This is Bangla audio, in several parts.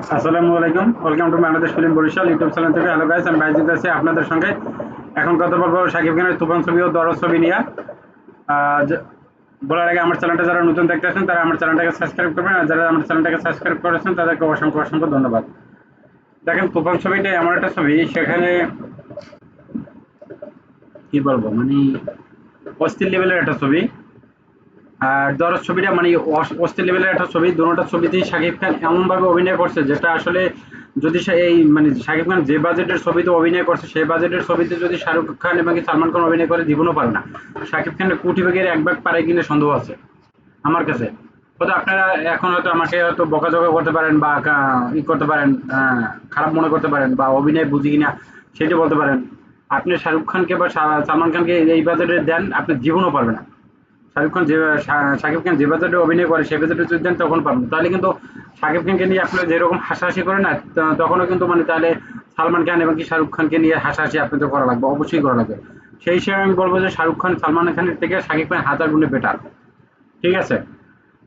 আসসালামু আলাইকুম। Welcome to Bangladesh film Barishal YouTube channel থেকে। হ্যালো গাইস আমি বাইজিৎ আছি আপনাদের সঙ্গে। এখন কথা বলব শাকিব খানের তুফান ছবি ও দরজ ছবি নিয়ে। বলার আগে আমার চ্যানেলটা যারা নতুন দেখতে দেখতেছেন তারা আমার চ্যানেলটাকে সাবস্ক্রাইব করবেন। আর যারা আমার চ্যানেলটাকে সাবস্ক্রাইব করেছেন, তাদেরকে অসংখ্য অসংখ্য ধন্যবাদ। দেখেন, তুফান ছবিটা এমন একটা ছবি, সেখানে কি বলব মানে অস্থির লেভেলের একটা ছবি। আর দরজ ছবিটা মানে অস- অস্থির লেভেলের একটা ছবি, দুটোটা ছবিতেই শাকিব খান এমনভাবে অভিনয় করছে, যেটা আসলে যদি এই মানে শাকিব খান যে বাজেটের ছবিতে অভিনয় করছে, সেই বাজেটের ছবিতে যদি শাহরুখ খান এবং সালমান খান অভিনয় করে, জীবনও পারে না। শাকিব খানের কোটি ভাগের এক ভাগ পারে কিনা সন্দেহ আছে, আমার কাছে। হয়তো আপনারা এখন হয়তো আমাকে হয়তো বকাঝকা করতে পারেন বা ই করতে পারেন খারাপ মনে করতে পারেন বা অভিনয় বুঝি কিনা, সেটা বলতে পারেন। আপনি শাহরুখ খানকে বা সালমান খানকে এই বাজেটে দেন আপনি জীবনও পারবে না। শাহরুখ খান শাকিব খান যে বাজেটে অভিনয় করে সেই বাজেটে যদি দেন তখন পাবেন তাহলে কিন্তু শাকিব খানকে নিয়ে আপনারা যেরকম হাসাহাসি করেন না তখনও কিন্তু মানে তাহলে সালমান খান এবং কি শাহরুখ খানকে নিয়ে হাসাহাসি আপনাদের করা লাগবে, অবশ্যই করা লাগবে। সেই হিসেবে আমি বলব যে শাহরুখ খান সালমান খানের থেকে শাকিব খান হাজার গুণে বেটার ঠিক আছে?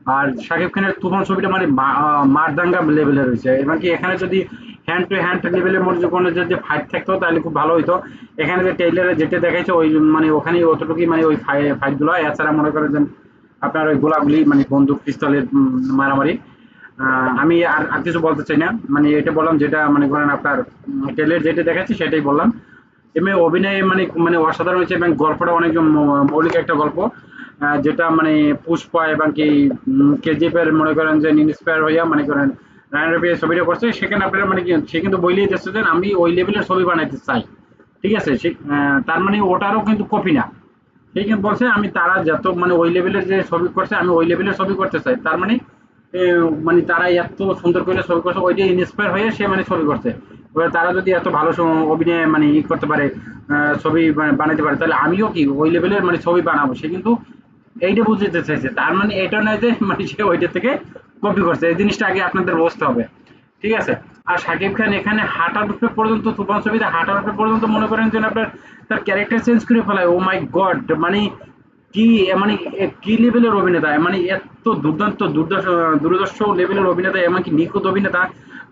আর শাকিব খানের তুফান ছবিটা মানে মারদাঙ্গা লেভেলের রয়েছে। এবং কি এখানে যদি হ্যান্ড টু হ্যান্ড লেভেলের মধ্যে কোনো যদি ফাইট থাকতো, তাহলে খুব ভালো হতো এখানে যে টেইলারে যেটা দেখাইছে, ওই মানে ওখানে অতটুকুই মানে ওই ফাইটগুলো হয় এছাড়া মনে করেন যে আপনার ওই গোলাগুলি মানে বন্দুক পিস্তলের মারামারি। আমি আর আর কিছু বলতে চাই না। মানে এটা বললাম, যেটা মানে করেন আপনার টেলের যেটা দেখাচ্ছি সেটাই বললাম। এমনি অভিনয় মানে মানে অসাধারণ হয়েছে, এবং গল্পটা অনেক মৌলিক একটা গল্প। যেটা মানে পুষ্পা এবং কি কেজিএফ এর মনে করেন যে ইন্সপায়ার হইয়া মনে করেন রায়ন রবি ছবিটা করছে, সেখানে আপনারা মানে সে কিন্তু বইলেই যাচ্ছে যে আমি ওই লেভেলের ছবি বানাইতে চাই। ঠিক আছে? সে তার মানে ওটারও কিন্তু কপি না। সে কিন্তু বলছে, আমি তারা যত মানে ওই লেভেলের যে ছবি করছে, আমি ওই লেভেলের ছবি করতে চাই। তার মানে মানে তারা এত সুন্দর করে ছবি করছে ওইটা ইন্সপায়ার হয়ে সে মানে ছবি করছে। এবার তারা যদি এত ভালো অভিনয় মানে ই করতে পারে ছবি বানাতে পারে, তাহলে আমিও কি ওই লেভেলের মানে ছবি বানাবো? সে কিন্তু এইটা বুঝতে চাইছে। তার মানে এটা নয় যে মানে সে ওইটা থেকে কপি করছে। এই জিনিসটা আগে আপনাদের বুঝতে হবে। ঠিক আছে? আর শাকিব খান এখানে হাঁটার উপরে পর্যন্ত, তুফান ছবিতে হাঁটার উপরে পর্যন্ত মনে করেন যে আপনার, তার ক্যারেক্টার চেঞ্জ করে ফেলায়। ও মাই গড মানে কি মানে কি লেভেলের অভিনেতা? মানে এত দুর্দান্ত দুর্দর্শ দূরদর্শ লেভেলের অভিনেতা, এমনকি নিখুঁত অভিনেতা।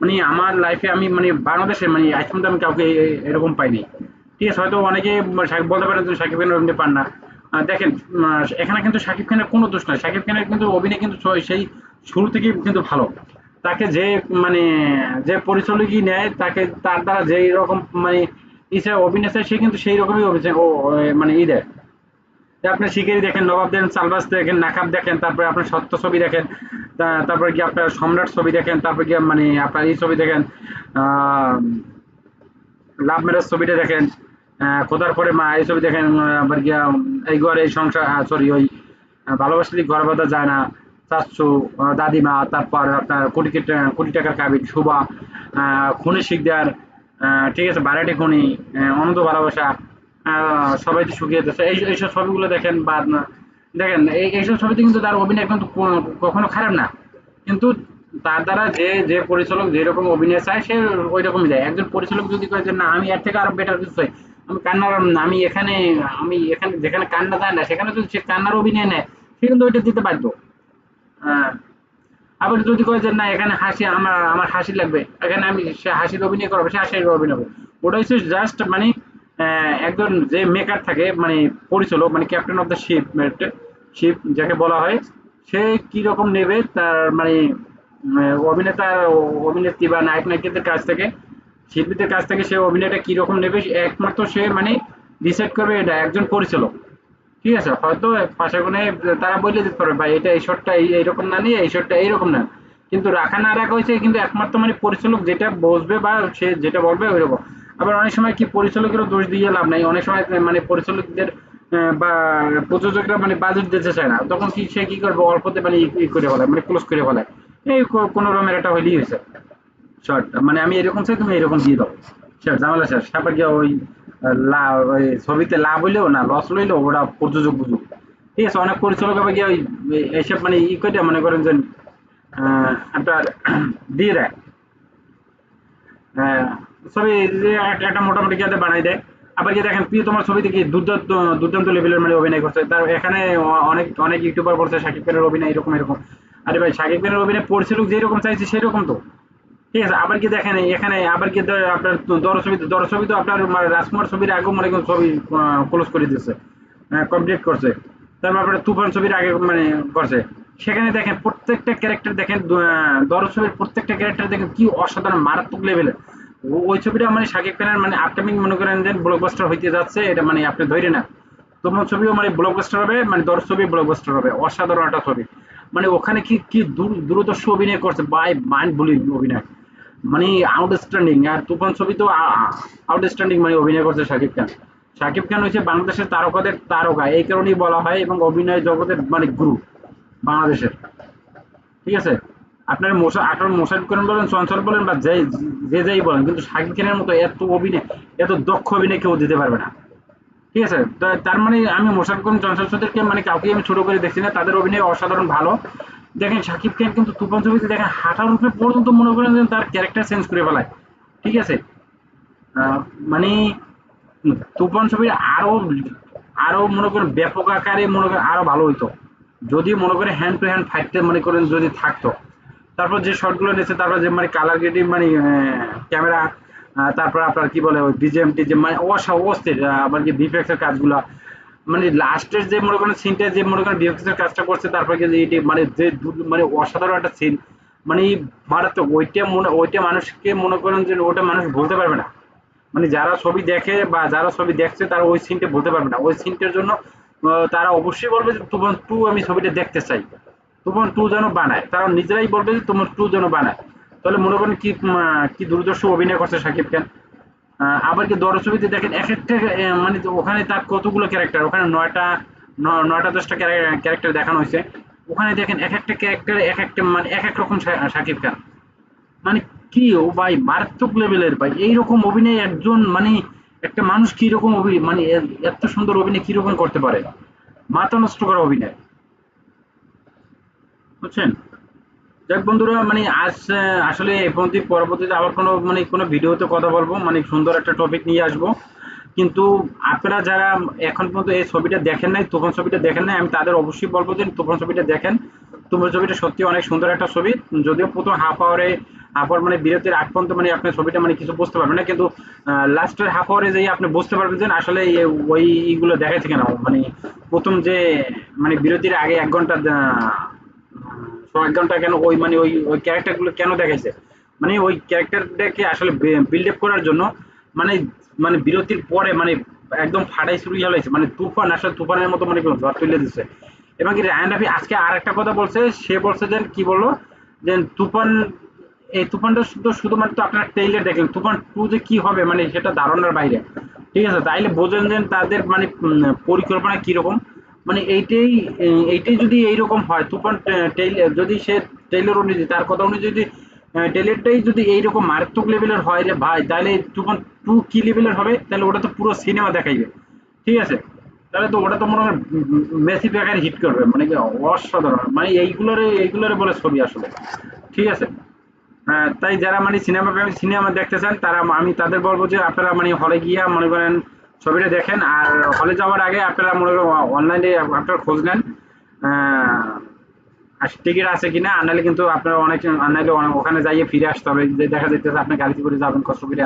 মানে আমার লাইফে আমি মানে বাংলাদেশে মানে আজ পর্যন্ত আমি কাউকে এরকম পাইনি। ঠিক আছে? হয়তো অনেকে বলতে পারেন যে শাকিব খানের অভিনয় পান না। দেখেন এখানে কিন্তু শাকিব খানের কোনো দোষ নয় শাকিব খানের কিন্তু অভিনয় কিন্তু সেই শুরু থেকেই কিন্তু ভালো। তাকে যে মানে যে পরিচালকই নেয়, তাকে, তার দ্বারা যেই রকম মানে ইসে অভিনয় সে কিন্তু সেই রকমই অভিনয়, ও মানে ই দেয়। আপনি শিকারি দেখেন, নবাব দেখেন, সালবাস দেখেন, নাকাব দেখেন, তারপরে আপনার সত্য ছবি দেখেন তারপরে কি আপনার সম্রাট ছবি দেখেন, তারপরে কি মানে আপনার এই ছবি দেখেন লাভ ম্যারেজ ছবিটা দেখেন খোদার পরে মা, এই ছবি দেখেন আবার গিয়া, এই ঘর এই সংসার সরি ওই ভালোবাসলে ঘর বাঁধা যায় না। চাচ্ছু দাদিমা, তারপর আপনার কোটি কোটি টাকার কাবিন শুভা খুনি শিকদার ঠিক আছে, বারাটি খুনি অনন্ত ভালোবাসা সবাই তো শুকিয়ে যাচ্ছে এই, এইসব ছবিগুলো দেখেন বা দেখেন, এই, এইসব ছবিতে কিন্তু তার অভিনয় কিন্তু কখনো খারাপ না। কিন্তু তার দ্বারা যে যে পরিচালক যেরকম অভিনয় চায়, সে ওই রকমই যায় একজন পরিচালক যদি কয় না, আমি এর থেকে আরও বেটার কিছু চাই, আমি কান্নার আমি এখানে আমি এখানে, যেখানে কান্না দেয় না, সেখানে যদি সে কান্নার অভিনয় নেয়, সে কিন্তু ওইটা দিতে বাধ্য। আবার যদি কয় যে, না, এখানে হাসি, আমার আমার হাসি লাগবে। এখানে আমি সে হাসির অভিনয় করব, সে হাসির অভিনয় করব। ওটা হচ্ছে জাস্ট মানে একজন যে মেকার থাকে মানে পরিচালক মানে captain of the ship ship যাকে বলা হয়, সে কি রকম নেবে তার মানে অভিনেতা অভিনেত্রী বা নায়ক, নায়িকাদের কাছ থেকে, শিল্পীদের কাছ থেকে সে অভিনয়টা কি রকম নেবে, একমাত্র সে মানে ডিসাইড করবে এটা, একজন পরিচালক। ঠিক আছে, হয়তো পাশে কোণে তারা বলে দিতে পারবে, ভাই, এটা এই শটটা এইরকম না নিয়ে, এই শটটা এইরকম না। কিন্তু রাখা না রাখা হয়েছে, কিন্তু একমাত্র মানে পরিচালক যেটা বসবে বা সে যেটা বলবে ওই রকম আবার অনেক সময় কি পরিচালকেরও দোষ দিয়ে লাভ নাই, অনেক সময় মানে পরিচালকদের বা প্রযোজকরা মানে বাজেট দিতে চায় না। তখন কি সে কি করবে? অল্পতে মানে ই- করে ফেলায় মানে ক্লোজ করে ফেলায়। এই কোনো রকমের একটা হইলেই হয়েছে। শর্ট মানে আমি এরকম চাই, তুমি এরকম দিয়ে দাও। শেষ ঝামেলা শেষ। তারপর গিয়ে ওই ছবিতে লাভ হইলেও না লস লইলেও ওরা প্রযোজক বুঝুক। ঠিক আছে, অনেক পরিচালক আবার গিয়ে ওই এইসব মানে ই করে মনে করেন যে আপনার দিয়ে দেয়। ছবি একটা মোটামুটি যাতে বানাই দেয়। আবার গিয়ে দেখেন, প্রিয় তোমার ছবিতে কি দুর্দান্ত দুর্দান্ত লেভেলের মানে অভিনয় করছে। তার এখানে অনেক অনেক ইউটিউবার বলছে শাকিব খানের অভিনয় এরকম এরকম। আরে ভাই শাকিব খানের অভিনয় পরিচালক যেরকম চাইছে সেরকম তো। ঠিক আছে, আবার কি দেখেন এখানে আবার কি আপনার দর ছবি দর ছবি তো আপনার মানে রাজকুমার ছবির আগে মনে করেন ছবি ক্লোজ করে দিচ্ছে কমপ্লিট করছে। তারপর আপনার তুফান ছবির আগে মানে করছে। সেখানে দেখেন প্রত্যেকটা ক্যারেক্টার দেখেন দর ছবির প্রত্যেকটা ক্যারেক্টার দেখেন কি অসাধারণ, মারাত্মক লেভেলের ওই ছবিটা মানে শাকিব খানের মানে আপকামিং মনে করেন যে ব্লকবাস্টার হইতে যাচ্ছে, এটা মানে আপনি ধরে না। তোমার ছবিও মানে ব্লকবাস্টার হবে মানে দর ছবি ব্লকবাস্টার হবে, অসাধারণ একটা ছবি। মানে ওখানে কি কি দূরদর্শ অভিনয় করছে বাই মাইন্ড ব্লোয়িং অভিনয়। মানে আউটস্ট্যান্ডিং আর তুফান ছবি তো আউটস্ট্যান্ডিং মানে অভিনয় করছে শাকিব খান। শাকিব খান হচ্ছে বাংলাদেশের তারকাদের তারকা, এই কারণেই বলা হয়, এবং অভিনয় জগতের মানে গুরু বাংলাদেশের। ঠিক আছে? আপনার মোশা আপনার মোশারফ করিম বলেন চঞ্চল বলেন, বা যে যে যাই বলেন, কিন্তু শাকিব খানের মতো এত অভিনয়, এত দক্ষ অভিনয় কেউ দিতে পারবে না। ঠিক আছে? তার মানে আমি মোশারফ করিম চঞ্চল চৌধুরীকে মানে কাউকে আমি ছোট করে দেখছি না, তাদের অভিনয় অসাধারণ ভালো। দেখেন শাকিব খান কিন্তু তুফান ছবিতে দেখেন হাঁটার রূপে পর্যন্ত মনে করেন যে তার ক্যারেক্টার চেঞ্জ করে ফেলায়। ঠিক আছে? মানে তুফান ছবির আরও আরও মনে করেন ব্যাপক আকারে মনে করেন আরও ভালো হইতো। যদি মনে করেন হ্যান্ড টু হ্যান্ড ফাইটতে মনে করেন যদি থাকতো। তারপর যে শর্টগুলো নিয়েছে, তারপর যে মানে কালার গ্রেডিং মানে ক্যামেরা তারপর আপনার কি বলে ওই বিজিএম টিজিএম মানে অসা অস্থির আবার কি বিফেক্সের কাজগুলা মানে লাস্টের যে মনে করেন সিনটা যে মনে করেন বিফেক্সের কাজটা করছে, তারপর কিন্তু এটি মানে যে মানে অসাধারণ একটা সিন মানে মারাত্মক। ওইটা মনে, ওইটা মানুষকে মনে করেন যে ওটা মানুষ বলতে পারবে না। মানে যারা ছবি দেখে বা যারা ছবি দেখছে, তারা ওই সিনটা বলতে পারবে না। ওই সিনটার জন্য তারা অবশ্যই বলবে যে তুফান টু আমি ছবিটা দেখতে চাই। তুফান টু যেন বানায়। তারা নিজেরাই বলবে যে তোমার টু যেন বানায়। তাহলে মনে করেন কি কি দুর্দর্শ অভিনয় করছে শাকিব খান? আবার কি দর ছবিতে দেখেন এক একটা মানে ওখানে তার কতগুলো ক্যারেক্টার ওখানে নয়টা নয়টা, দশটা ক্যারেক্টার দেখানো হয়েছে। ওখানে দেখেন এক একটা ক্যারেক্টার এক একটা মানে এক এক রকম শাকিব খান। মানে কি ও ভাই, মারাত্মক লেভেলের ভাই। এইরকম অভিনয় একজন মানে একটা মানুষ কীরকম অভিনয় মানে এত সুন্দর অভিনয় কীরকম করতে পারে? মাথা নষ্ট করা অভিনয়। বুঝছেন? যাক বন্ধুরা মানে আজ আসলে এই পর্যন্ত পরবর্তীতে আবার কোনো মানে কোনো ভিডিওতে কথা বলব মানে সুন্দর একটা টপিক নিয়ে আসব। কিন্তু আপনারা যারা এখন পর্যন্ত এই ছবিটা দেখেন নাই, তুফান ছবিটা দেখেন নাই, আমি তাদের অবশ্যই বলব যে তুফান ছবিটা দেখেন। তুফান ছবিটা সত্যি অনেক সুন্দর একটা ছবি। যদিও প্রথম হাফ আওয়ারে হাফ আওয়ার মানে বিরতির আগ পর্যন্ত মানে আপনি ছবিটা মানে কিছু বুঝতে পারবেন না, কিন্তু লাস্টের হাফ আওয়ারে যেয়ে আপনি বুঝতে পারবেন যে আসলে ওই ইগুলো দেখাচ্ছে কেন? মানে প্রথম যে মানে বিরতির আগে এক ঘণ্টা ঘণ্টা কেন ওই মানে ওই ওই ক্যারেক্টারগুলো কেন দেখাইছে? মানে ওই ক্যারেক্টারটাকে আসলে বিল্ড আপ করার জন্য মানে মানে বিরতির পরে মানে একদম ফাটাই শুরু হয়েছে মানে তুফান, আসলে তুফানের মতো মানে ঝড় তুলে দিচ্ছে এবং কি রায়ন রাফি আজকে আর একটা কথা বলছে, সে বলছে যে কি বলল? যে তুফান এই তুফানটা শুধু শুধুমাত্র আপনার ট্রেইলার দেখলেন তুফান টু যে কি হবে মানে সেটা ধারণার বাইরে। ঠিক আছে? তাইলে বোঝেন যে তাদের মানে পরিকল্পনা কীরকম? মানে এইটাই এইটাই যদি এইরকম হয়, তুফান টেইলার যদি সে টেইলার অনুযায়ী তার কথা অনুযায়ী যদি টেইলারটাই যদি এইরকম মারাত্মক লেভেলের হয় রে ভাই, তাহলে তুফান টু কি লেভেলের হবে? তাহলে ওটা তো পুরো সিনেমা দেখাইবে। ঠিক আছে? তাহলে তো ওটা তো মনে হয় মেসি আকারে হিট করবে মানে কি অসাধারণ। মানে এইগুলোরে এইগুলোরে বলে ছবি আসলে। ঠিক আছে? তাই যারা মানে সিনেমা সিনেমা দেখতে চান, তারা আমি তাদের বলব যে আপনারা মানে হলে গিয়া মনে করেন ছবিটা দেখেন, আর হলে যাওয়ার আগে আপনারা মনে করেন অনলাইনে আপনারা খোঁজ নেন টিকিট আছে কিনা আনালে কিন্তু আপনারা অনেক আনালে ওখানে যাইয়ে ফিরে আসতে হবে। যে দেখা যাইতেছে আপনি গাড়িতে করে যাবেন, কষ্ট করে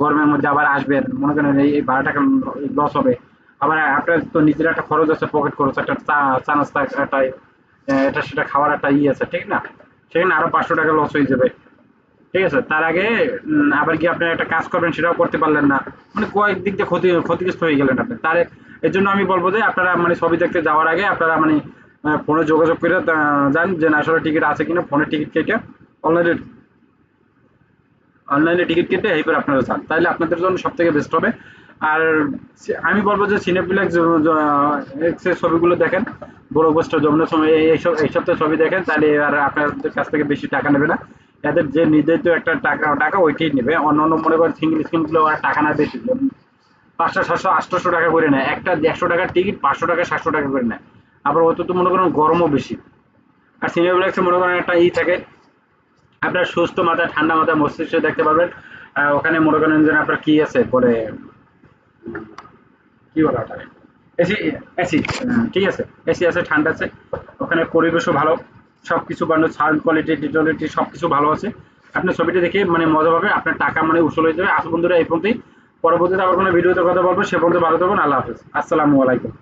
গরমের মধ্যে আবার আসবেন, মনে করেন এই বারো টাকা লস হবে। আবার আপনার তো নিজের একটা খরচ আছে পকেট খরচ, একটা চা নাস্তা একটা এটা সেটা খাওয়ার একটা ই আছে, ঠিক না? সেখানে আরও পাঁচশো টাকা লস হয়ে যাবে। ঠিক আছে, তার আগে আবার কি আপনি একটা কাজ করবেন, সেটাও করতে পারলেন না। মানে কয়েক দিক দিয়ে ক্ষতি, ক্ষতিগ্রস্ত হয়ে গেলেন আপনি। তার এর জন্য আমি বলব যে, আপনারা মানে ছবি দেখতে যাওয়ার আগে আপনারা মানে ফোনে যোগাযোগ করে যান যে আসলে টিকিট আছে কিনা ফোনে টিকিট কেটে, অনলাইনে অনলাইনে টিকিট কেটে এইবার আপনারা যান। তাহলে আপনাদের জন্য সব থেকে বেস্ট হবে। আর আমি বলব যে সিনেপ্লেক্স ছবিগুলো দেখেন। বড় গোষ্ঠ যমুনা সময় এইসব এই সপ্তাহে ছবি দেখেন। তাহলে আর আপনাদের কাছ থেকে বেশি টাকা নেবে না। এদের যে নির্ধারিত একটা টাকা টাকা ওইটাই নেবে। অন্য অন্য মনে করেন সিঙ্গেল স্ক্রিনগুলো ওরা টাকা না বেশি পাঁচশো সাতশো আটশোশো টাকা করে নেয়। একটা একশো টাকার টিকিট পাঁচশো টাকা, সাতশো টাকা করে নেয়। আবার অত তো মনে করেন গরমও বেশি। আর সিনেপ্লেক্সে মনে করেন একটা ই থাকে। আপনার সুস্থ মাথায়, ঠান্ডা মাথায় মস্তিষ্ক দেখতে পারবেন। ওখানে মনে করেন যে আপনার কি আছে? পরে কি বলা ওটা এসি এসি ঠিক আছে। এসি আছে, ঠান্ডা আছে। ওখানে পরিবেশও ভালো। সব কিছু বানানো সাউন্ড কোয়ালিটি ডিটোলিটি সব কিছু ভালো আছে। আপনার ছবিটা দেখে মানে মজা পাবে আপনার টাকা মানে উসুল হয়ে যাবে। আজ বন্ধুরা এই পর্যন্তই। পরবর্তীতে আবার কোনো ভিডিওতে কথা বলব, সে পর্যন্ত ভালো থাকুন, আল্লাহ হাফেজ। আসসালামু আলাইকুম।